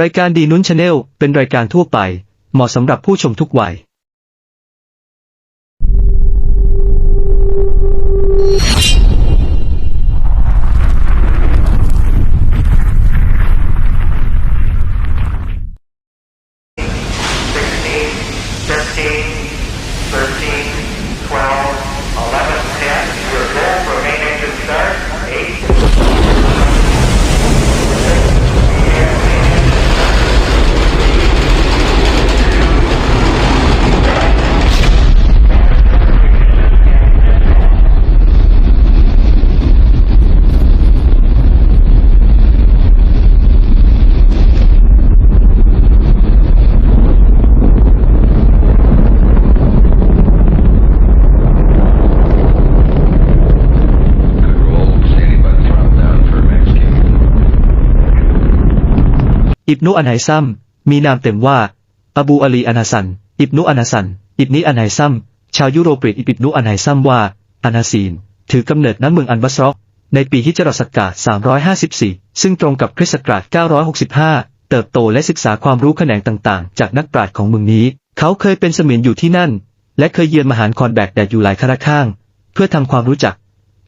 รายการดีนุ้นชาแนลเป็นรายการทั่วไป เหมาะสำหรับผู้ชมทุกวัย 16, 15, 13, 12, อิบนุอันไฮซัม มีนามเต็มว่า อบูอาลีอานาสัน อิบนุอานาสัน อิบนิอันไฮซัม ชาวยุโรปเรียกอิบนุอันไฮซัมว่าอานาซีน ถือกำเนิดณเมืองอันบัสรอในปีฮิจรัสกราช354 ซึ่งตรงกับคริสต์ศักราช965 เติบโตและศึกษาความรู้แขนงต่างๆ จากนักปราชญ์ของเมืองนี้ เขาเคยเป็นเสมียนอยู่ที่นั่น และเคยเยือนมหานครแบกแดดอยู่หลายครั้งข้าง เพื่อทำความรู้จัก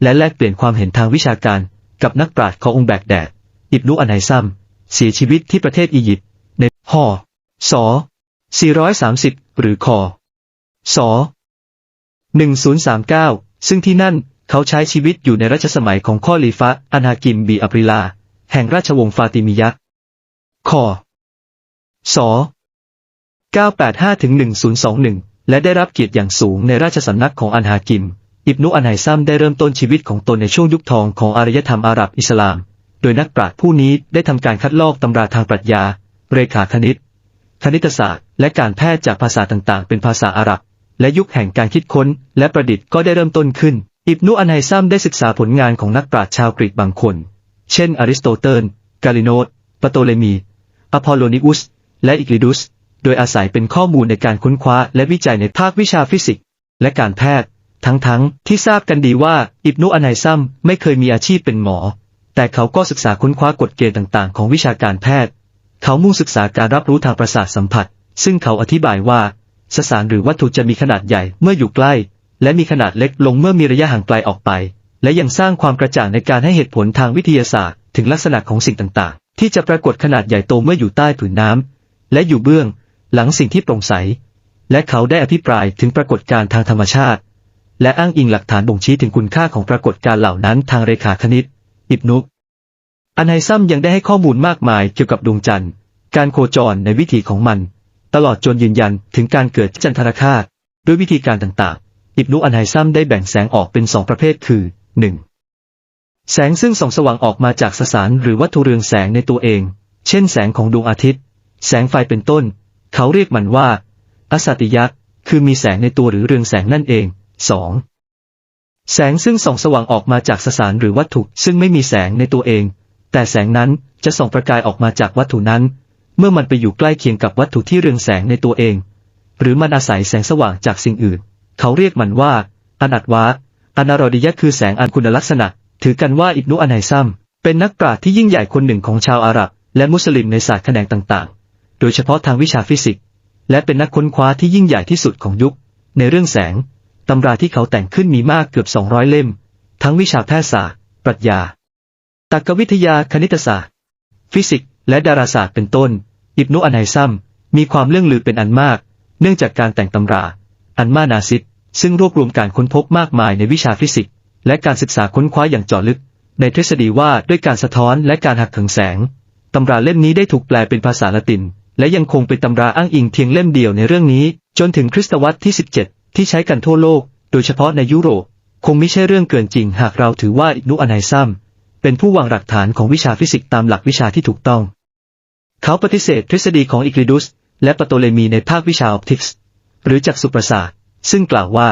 และแลกเปลี่ยนความเห็นทางวิชาการ กับนักปราชญ์ขององค์แบกแดด อิบนุอันไฮซัม เสียชีวิตที่ประเทศอียิปต์ในหอสอ430 หรือคอสอ1039 ซึ่งที่นั่นเขาใช้ชีวิตอยู่ในรัชสมัยของข้อลีฟะอานากิมบีอับริลา แห่งราชวงศ์ฟาติมิยะคอสอ985ถึง1021 และได้รับเกียรติอย่างสูงในราชสำนักของอันฮากิม อิบนุอันไฮซัมได้เริ่มต้นชีวิตของตนในช่วงยุคทองของอารยธรรมอาหรับอิสลาม ดยนักปราชญ์ผู้นี้ได้ทำการคัดลอกตำราทางปรัชญา เรขาคณิต คณิตศาสตร์ และการแพทย์จากภาษาต่างๆ เป็นภาษาอาหรับ และยุคแห่งการคิดค้น และประดิษฐ์ก็ได้เริ่มต้นขึ้น อิบนุอันไฮซัมได้ศึกษาผลงานของนักปราชญ์ชาวกรีกบางคน เช่น อริสโตเติล กาลิโนสปโตเลมี อพอลโลนิอุส และอิกลิดุส โดยอาศัยเป็นข้อมูลในการค้นคว้า และวิจัยในภาควิชาฟิสิกส์ และการแพทย์ ทั้งๆที่ทราบกันดีว่าอิบนุอันไฮซัมไม่เคยมีอาชีพเป็นหมอ แต่เขาก็ศึกษาค้นคว้ากฎเกณฑ์ต่างๆ ของวิชาการแพทย์ เขามุ่งศึกษาการรับรู้ทางประสาทสัมผัส ซึ่งเขาอธิบายว่าสสารหรือวัตถุจะมีขนาดใหญ่เมื่ออยู่ใกล้ และมีขนาดเล็กลงเมื่อมีระยะห่างไกลออกไป และยังสร้างความกระจ่างในการให้เหตุผลทางวิทยาศาสตร์ ถึงลักษณะของสิ่งต่างๆ ที่จะปรากฏขนาดใหญ่โตเมื่ออยู่ใต้ผืนน้ำและอยู่เบื้อง หลังสิ่งที่โปร่งใส และเขาได้อภิปรายถึงปรากฏการณ์ทางธรรมชาติ และอ้างอิงหลักฐานบ่งชี้ถึงคุณค่าของปรากฏการณ์เหล่านั้นทางเรขาคณิต อิบนุอันไฮซัมยังได้ให้ข้อมูลมากมายเกี่ยวกับดวงจันทร์ การโคจรในวิถีของมัน ตลอดจนยืนยันถึงการเกิดจันทรคาสด้วยวิธีการต่างๆ อิบนุอันไฮซัมได้แบ่งแสงออกเป็นสองประเภทคือ 1. แสงซึ่งส่องสว่างออกมาจากสสารหรือวัตถุเรืองแสงในตัวเอง เช่นแสงของดวงอาทิตย์ แสงไฟเป็นต้น เขาเรียกมันว่าอสัติยะคือมีแสงในตัวหรือเรืองแสงนั่นเอง 2. แสงซึ่งส่องสว่างออกมาจากสสารหรือวัตถุซึ่งไม่มีแสงในตัวเอง แต่แสงนั้นจะส่องประกายออกมาจากวัตถุนั้น เมื่อมันไปอยู่ใกล้เคียงกับวัตถุที่เรืองแสงในตัวเอง หรือมันอาศัยแสงสว่างจากสิ่งอื่น เขาเรียกมันว่าอนัตวะอนาโรดิยะคือแสงอันคุณลักษณะ ถือกันว่าอิบนุอันไฮซัม เป็นนักปราชญ์ที่ยิ่งใหญ่คนหนึ่งของชาวอาหรับ และมุสลิมในศาสตร์แขนงต่างๆ โดยเฉพาะทางวิชาฟิสิกส์ และเป็นนักค้นคว้าที่ยิ่งใหญ่ที่สุดของยุค ในเรื่องแสง ตำราที่เขาแต่งขึ้นมีมากเกือบ 200 เล่ม ทั้งวิชาแพทยศาสตร์ ปรัชญาตรรกวิทยาคณิตศาสตร์ ฟิสิกส์และดาราศาสตร์เป็นต้น อิบนุอันไฮซัมมีความเรื่องลือเป็นอันมาก เนื่องจากการแต่งตำรา อันมานาซิดซึ่งรวบรวมการค้นพบมากมายในวิชาฟิสิกส์และการศึกษาค้นคว้าอย่างเจาะลึก ในทฤษฎีว่าด้วยการสะท้อนและการหักเถิงแสงตำราเล่มนี้ได้ถูกแปลเป็นภาษาละติน และยังคงเป็นตำราอ้างอิงเพียงเล่มเดียวในเรื่องนี้ จนถึงคริสตวรรษที่ 17 ที่ใช้กันทั่วโลก โดยเฉพาะในยุโรป คงไม่ใช่เรื่องเกินจริง หากเราถือว่าอินุอันไฮซัม เป็นผู้วางหลักฐานของวิชาฟิสิกส์ตามหลักวิชาที่ถูกต้อง เขาปฏิเสธทฤษฎีของอิกลิดุส และปโตเลมีในภาควิชาออปติกส์หรือจักษุประสาทซึ่งกล่าวว่า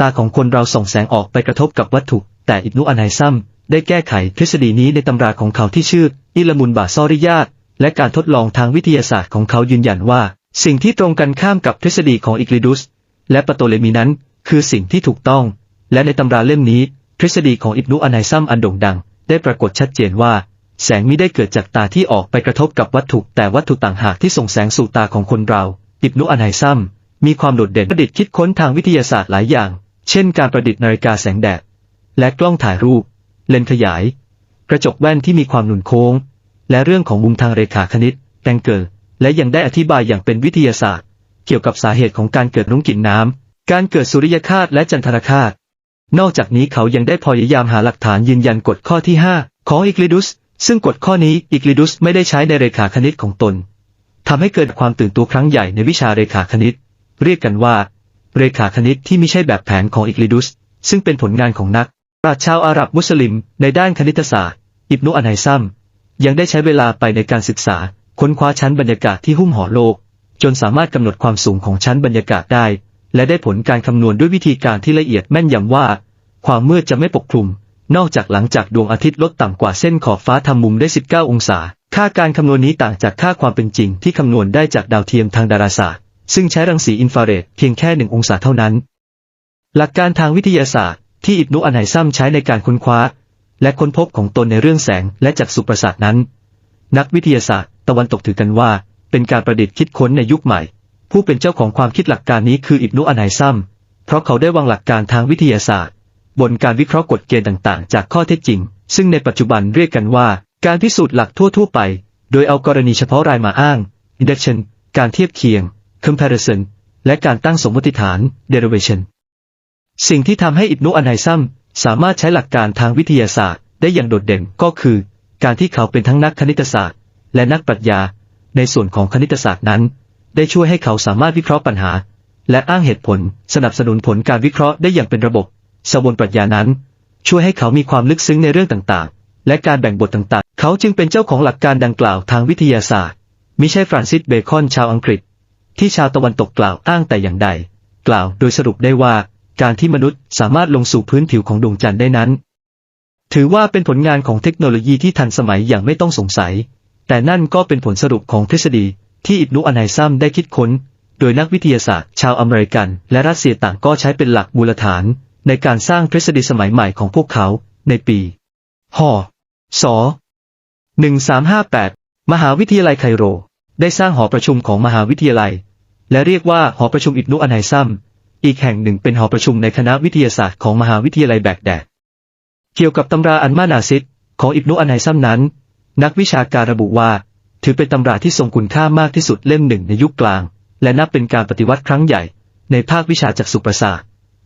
ตาของคนเราส่องแสงออกไปกระทบกับวัตถุ แต่อินุอันไฮซัมได้แก้ไขทฤษฎีนี้ในตำราของเขาที่ชื่ออิลามุนบาซอริยาตและการทดลองทางวิทยาศาสตร์ของเขายืนยันว่า สิ่งที่ตรงกันข้ามกับทฤษฎีของอิกลิดุส และปโตเลมีนั้น คือสิ่งที่ถูกต้อง และในตำราเล่มนี้ ทฤษฎีของอิบนุอันไฮซัมอันโด่งดัง ได้ปรากฏชัดเจนว่า แสงมิได้เกิดจากตาที่ออกไปกระทบกับวัตถุ แต่วัตถุต่างหากที่ส่งแสงสู่ตาของคนเรา อิบนุอันไฮซัมมีความโดดเด่นประดิษฐ์คิดค้นทางวิทยาศาสตร์หลายอย่าง เช่น การประดิษฐ์นาฬิกาแสงแดด และกล้องถ่ายรูป เลนส์ขยาย กระจกแว่นที่มีความหนุนโค้ง และเรื่องของมุมทางเรขาคณิตแตงเกิลและยังได้อธิบายอย่างเป็นวิทยาศาสตร์ เกี่ยวกับสาเหตุของการเกิดรุ้งกินน้ำ การเกิดสุริยคาสและจันทรคาสนอกจากนี้เขายังได้พยายามหาหลักฐานยืนยันกฎข้อที่ 5 ของอิกลิดุส ซึ่งกฎข้อนี้อิกลิดุสไม่ได้ใช้ในเรขาคณิตของตนทำให้เกิดความตื่นตัวครั้งใหญ่ในวิชาเรขาคณิต เรียกกันว่า เรขาคณิตที่ไม่ใช่แบบแผนของอิกลิดุส ซึ่งเป็นผลงานของนักปราชญ์ชาวอาหรับมุสลิม ในด้านคณิตศาสตร์ อิบนุอันไฮซัมยังได้ใช้เวลาไปในการศึกษา ค้นคว้าชั้นบรรยากาศที่หุ้มห่อโลก จนสามารถกำหนดความสูงของชั้นบรรยากาศได้ และได้ผลการคำนวณด้วยวิธีการที่ละเอียดแม่นยำว่า ความมืดจะไม่ปกคลุม นอกจากหลังจากดวงอาทิตย์ลดต่ำกว่าเส้นขอบฟ้าทำมุมได้ 19 องศา ค่าการคำนวณนี้ต่างจากค่าความเป็นจริงที่คำนวณได้จากดาวเทียมทางดาราศาสตร์ ซึ่งใช้รังสีอินฟราเรดเพียงแค่หนึ่งองศาเท่านั้น หลักการทางวิทยาศาสตร์ ที่อิบนุอันไฮซัมใช้ในการค้นคว้า และค้นพบของตนในเรื่องแสงและจักษุประสาทนั้น นักวิทยาศาสตร์ ตะวันตกถือกันว่า เป็นการประดิษฐ์คิดค้นในยุคใหม่ ผู้เป็นเจ้าของความคิดหลักการนี้คืออิบนุอันไฮซัม เพราะเขาได้วางหลักการทางวิทยาศาสตร์ บนการวิเคราะห์กฎเกณฑ์ต่างๆ จากข้อเท็จจริง ซึ่งในปัจจุบันเรียกกันว่า การพิสูจน์หลักทั่วๆไป โดยเอากรณีเฉพาะรายมาอ้าง induction การเทียบเคียง comparison และการตั้งสมมติฐาน derivation สิ่งที่ทำให้อิบนุอันไฮซัมสามารถใช้หลักการทางวิทยาศาสตร์ ได้อย่างโดดเด่นก็คือ การที่เขาเป็นทั้งนักคณิตศาสตร์ และนักปรัชญา ในส่วนของคณิตศาสตร์นั้น ได้ช่วยให้เขาสามารถวิเคราะห์ปัญหา และอ้างเหตุผลสนับสนุนผลการวิเคราะห์ได้อย่างเป็นระบบสวนปรัชญานั้น ช่วยให้เขามีความลึกซึ้งในเรื่องต่างๆ และการแบ่งบทต่างๆ เขาจึงเป็นเจ้าของหลักการดังกล่าวทางวิทยาศาสตร์มิใช่ฟรานซิสเบคอนชาวอังกฤษ ที่ชาวตะวันตกกล่าวอ้างแต่อย่างใด กล่าวโดยสรุปได้ว่าการที่มนุษย์สามารถลงสู่พื้นผิวของดวงจันทร์ได้นั้น ถือว่าเป็นผลงานของเทคโนโลยีที่ทันสมัยอย่างไม่ต้องสงสัย แต่นั่นก็เป็นผลสรุปของทฤษฎีที่อิบนุอันไฮซัมได้คิดค้น โดยนักวิทยาศาสตร์ ชาวอเมริกันและรัสเซียต่างก็ใช้เป็นหลักมูลฐาน ในการสร้างทฤษฎีสมัยใหม่ของพวกเขาในปีหศ1358 มหาวิทยาลัยไคโร ได้สร้างหอประชุมของมหาวิทยาลัย และเรียกว่าหอประชุมอิบนุอันไฮซัม อีกแห่งหนึ่งเป็นหอประชุมในคณะวิทยาศาสตร์ของมหาวิทยาลัยแบกแดด เกี่ยวกับตำราอันมานาซิดของอิบนุอันไฮซัมนั้น นักวิชาการระบุว่า ถือเป็นตำราที่ทรงคุณค่ามากที่สุดเล่มหนึ่งในยุคกลาง และนับเป็นการปฏิวัติครั้งใหญ่ ในภาควิชาจักษุประสาท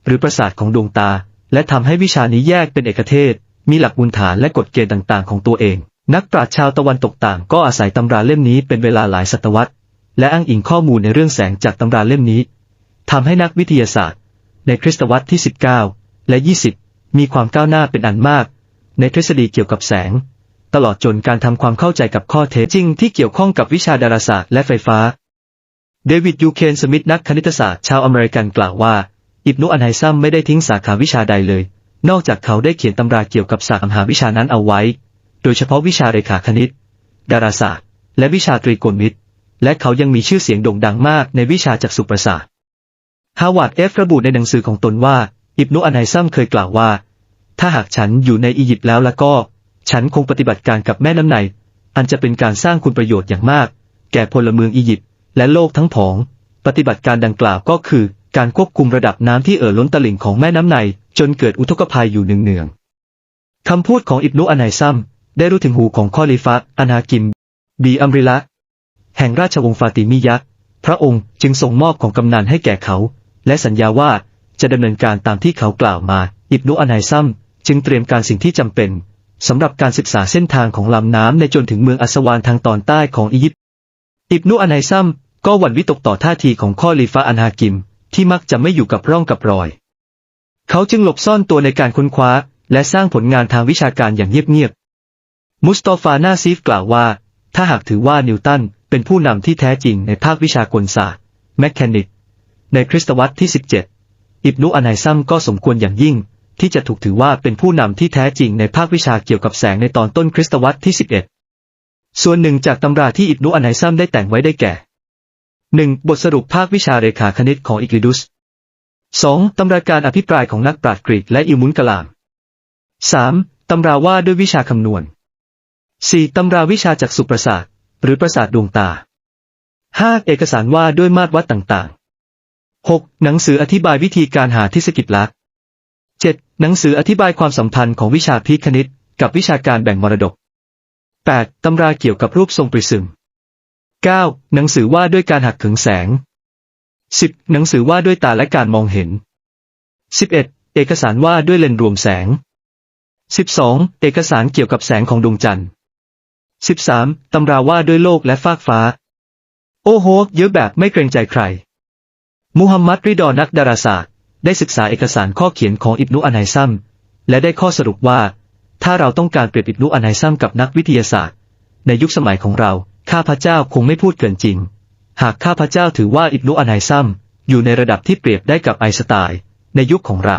หรือประสาทของดวงตา และทำให้วิชานี้แยกเป็นเอกเทศ มีหลักบุญฐานและกฎเกณฑ์ต่างๆ ของตัวเอง นักปราชญ์ชาวตะวันตกต่างก็อาศัยตำราเล่มนี้เป็นเวลาหลายศตวรรษ และอ้างอิงข้อมูลในเรื่องแสงจากตำราเล่มนี้ทำให้นักวิทยาศาสตร์ ในคริสตวรรษที่ 19 และ 20 มีความก้าวหน้าเป็นอันมาก ในทฤษฎีเกี่ยวกับแสง ตลอดจนการทำความเข้าใจกับข้อเท็จจริงที่เกี่ยวข้องกับวิชาดาราศาสตร์และไฟฟ้า เดวิดยูเคนสมิธนักคณิตศาสตร์ชาวอเมริกันกล่าวว่า อิบนุอันไฮซัมไม่ได้ทิ้งสาขาวิชาใดเลย นอกจากเขาได้เขียนตำราเกี่ยวกับศาสตร์หาวิชานั้นเอาไว้ โดยเฉพาะวิชาเรขาคณิต ดาราศาสตร์ และวิชาตรีโกณมิตร และเขายังมีชื่อเสียงโด่งดังมากในวิชาจักษุประสาทฮาวาดเอฟระบุในหนังสือของตนว่า อิบนุอันไฮซัมเคยกล่าวว่า ถ้าหากฉันอยู่ในอียิปต์แล้วละก็ ฉันคงปฏิบัติการกับแม่น้ำไนอันจะเป็นการสร้างคุณประโยชน์อย่างมาก แก่พลเมืองอียิปต์และโลกทั้งผอง ปฏิบัติการดังกล่าวก็คือ การควบคุมระดับน้ำที่เอ่อล้นตลิ่งของแม่น้ำไนจนเกิดอุทกภัยอยู่เนืองๆคำพูดของอิบนุอันไฮซัม ได้รู้ถึงหูของข้อลิฟะอานากิม บีอัมริละ แห่งราชวงศ์ฟาติมียะห์พระองค์จึงส่งมอบของกำนันให้แก่เขา และสัญญาว่าจะดำเนินการตามที่เขากล่าวมา อิบนุอันไฮซัม จึงเตรียมการสิ่งที่จำเป็น สำหรับการศึกษาเส้นทางของลำน้ำในจนถึงเมืองอัสวานทางตอนใต้ของอียิปต์อิบนุอันไฮซัมก็หวั่นวิตกต่อท่าทีของข้อลีฟาอันฮากิม ที่มักจะไม่อยู่กับร่องกับรอย เขาจึงหลบซ่อนตัวในการค้นคว้า และสร้างผลงานทางวิชาการอย่างเงียบๆมุสตอฟานาซีฟกล่าวว่า ถ้าหากถือว่านิวตันเป็นผู้นำที่แท้จริงในภาควิชากลศาสตร์แมคแคนิกในคริสตวรรษที่ 17 อิบนุอันไฮซัมก็สมควรอย่างยิ่ง ที่จะถูกถือว่าเป็นผู้นำที่แท้จริงในภาควิชาเกี่ยวกับแสงในตอนต้นคริสตวรรษที่ 11 ส่วนหนึ่งจากตำราที่อิบนุอันไฮซัมได้แต่งไว้ได้แก่ 1. บทสรุปภาควิชาเรขาคณิตของอิกลิดุส 2. ตำราการอภิปรายของนักปราชญ์กรีกและอิมุนกลาม 3. ตำราว่าด้วยวิชาคำนวณ 4. ตำราวิชาจักษุประสาท หรือประสาทดวงตา 5. เอกสารว่าด้วยมาตรวัดต่างๆ 6. หนังสืออธิบายวิธีการหาทฤษฎิจลักษณ์ 7. หนังสืออธิบายความสัมพันธ์ของวิชาพีคณิต กับวิชาการแบ่งมรดก 8. ตำราเกี่ยวกับรูปทรงปริซึม 9. หนังสือว่าด้วยการหักเขึงแสง 10. หนังสือว่าด้วยตาและการมองเห็น 11. เอกสารว่าด้วยเลนส์รวมแสง 12. เอกสารเกี่ยวกับแสงของดวงจันทร์ 13. ตำราว่าด้วยโลกและฟากฟ้า โอ้โห เยอะแบบไม่เกรงใจใครมูฮัมหมัดริดอนักดาราศาสตร์ ได้ศึกษาเอกสารข้อเขียนของอิบนุอันไฮซัม และได้ข้อสรุปว่า ถ้าเราต้องการเปรียบอิบนุอันไฮซัมกับนักวิทยาศาสตร์ ในยุคสมัยของเรา ข้าพเจ้าคงไม่พูดเกินจริง หากข้าพเจ้าถือว่าอิบนุอันไฮซัมอยู่ในระดับที่เปรียบได้กับไอน์สไตน์ในยุคของเรา